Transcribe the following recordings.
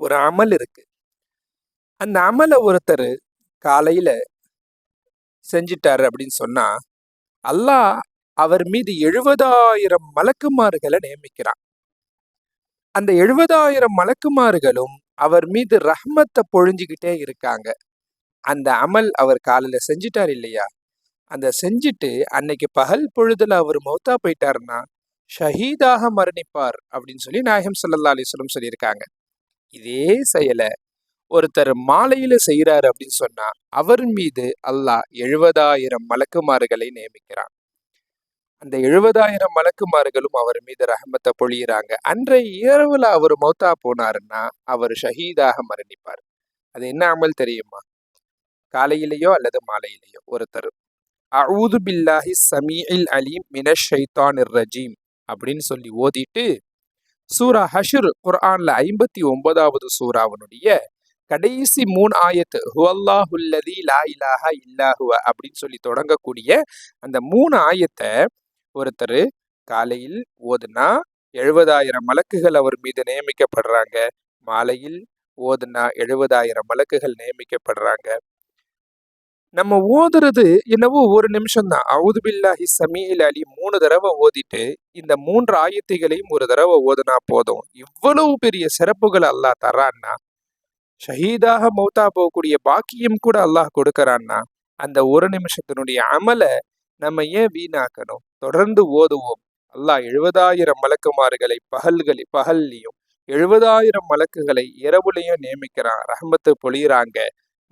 ஒரு அமல் இருக்கு. அந்த அமலை ஒருத்தர் காலையில செஞ்சிட்டாரு அப்படின்னு சொன்னா அல்லாஹ் அவர் மீது எழுபதாயிரம் மலக்குமார்களை நியமிக்கிறான். அந்த எழுபதாயிரம் மலக்குமாறுகளும் அவர் மீது ரஹ்மத்தை பொழிஞ்சுக்கிட்டே இருக்காங்க. அந்த அமல் அவர் காலையில செஞ்சிட்டார் இல்லையா? அந்த செஞ்சுட்டு அன்னைக்கு பகல் பொழுதுல அவர் மௌத்தா போயிட்டாருன்னா ஷஹீதாக மரணிப்பார் அப்படின்னு சொல்லி நாயகம் சல்லா அலிஸ்லம் சொல்லியிருக்காங்க. இதே செயலை ஒருத்தர் மாலையில செய்யறாரு அப்படின்னு சொன்னா அவர் மீது அல்லாஹ் எழுபதாயிரம் மலக்குமார்களை நியமிக்கிறான். அந்த எழுபதாயிரம் மலக்குமார்களும் அவர் மீது ரஹமத்தை பொழியிறாங்க. அன்றைய இரவுல அவர் மௌத்தா போனாருன்னா அவர் ஷஹீதாக மரணிப்பார். அது என்ன அமல் தெரியுமா? காலையிலேயோ அல்லது மாலையிலேயோ ஒருத்தர் அவுது பில்லாஹி சமீல் அலீம் மினஷ் ஷைத்தான் ரஜீம் அப்படின்னு சொல்லி ஓதிட்டு சூரா ஹஷுர் குர்ஆன்ல ஐம்பத்தி ஒன்பதாவது சூறாவனுடைய கடைசி மூணு ஆயத்து ஹுவல்லாஹுல்லதி லா இலாஹா இல்லாஹுவ அப்படின்னு சொல்லி தொடங்கக்கூடிய அந்த மூணு ஆயத்தை ஒருத்தர் காலையில் ஓதுனா எழுபதாயிரம் மலக்குகள் அவர் மீது நியமிக்கப்படுறாங்க. மாலையில் ஓதுனா எழுபதாயிரம் மலக்குகள் நியமிக்கப்படுறாங்க. நம்ம ஓதுறது என்னவோ ஒரு நிமிஷம் தான் அவுது பில்லாஹி சமீல் அலி மூணு தடவை ஓதிட்டு இந்த மூன்று ஆயத்தைகளையும் ஒரு தடவை ஓதுனா போதும். இவ்வளவு பெரிய சிறப்புகள் அல்லாஹ் தரான்னா ஷஹீதாக மௌத்தா போகக்கூடிய பாக்கியம் கூட அல்லாஹ் கொடுக்கறான்னா அந்த ஒரு நிமிஷத்தினுடைய அமலை நம்ம ஏன் வீணாக்கணும்? தொடர்ந்து ஓதுவோம். அல்லாஹ் எழுபதாயிரம் மலக்குமாறுகளை பகல்களி பகல்லையும் எழுபதாயிரம் மலக்குகளை இரவுலையும் நியமிக்கிறான். ரஹமத்து பொழியிறாங்க.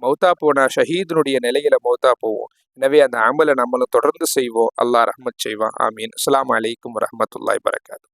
மௌத்தா போனா ஷஹீதனுடைய நிலையில மௌத்தா போவோம். எனவே அந்த அமலை நம்மளும் தொடர்ந்து செய்வோம். அல்லாஹ் ரஹமத் செய்வான். ஆமீன். அஸ்லாம் அலைக்கும் வரமத்துல்லாய் வரகாத்து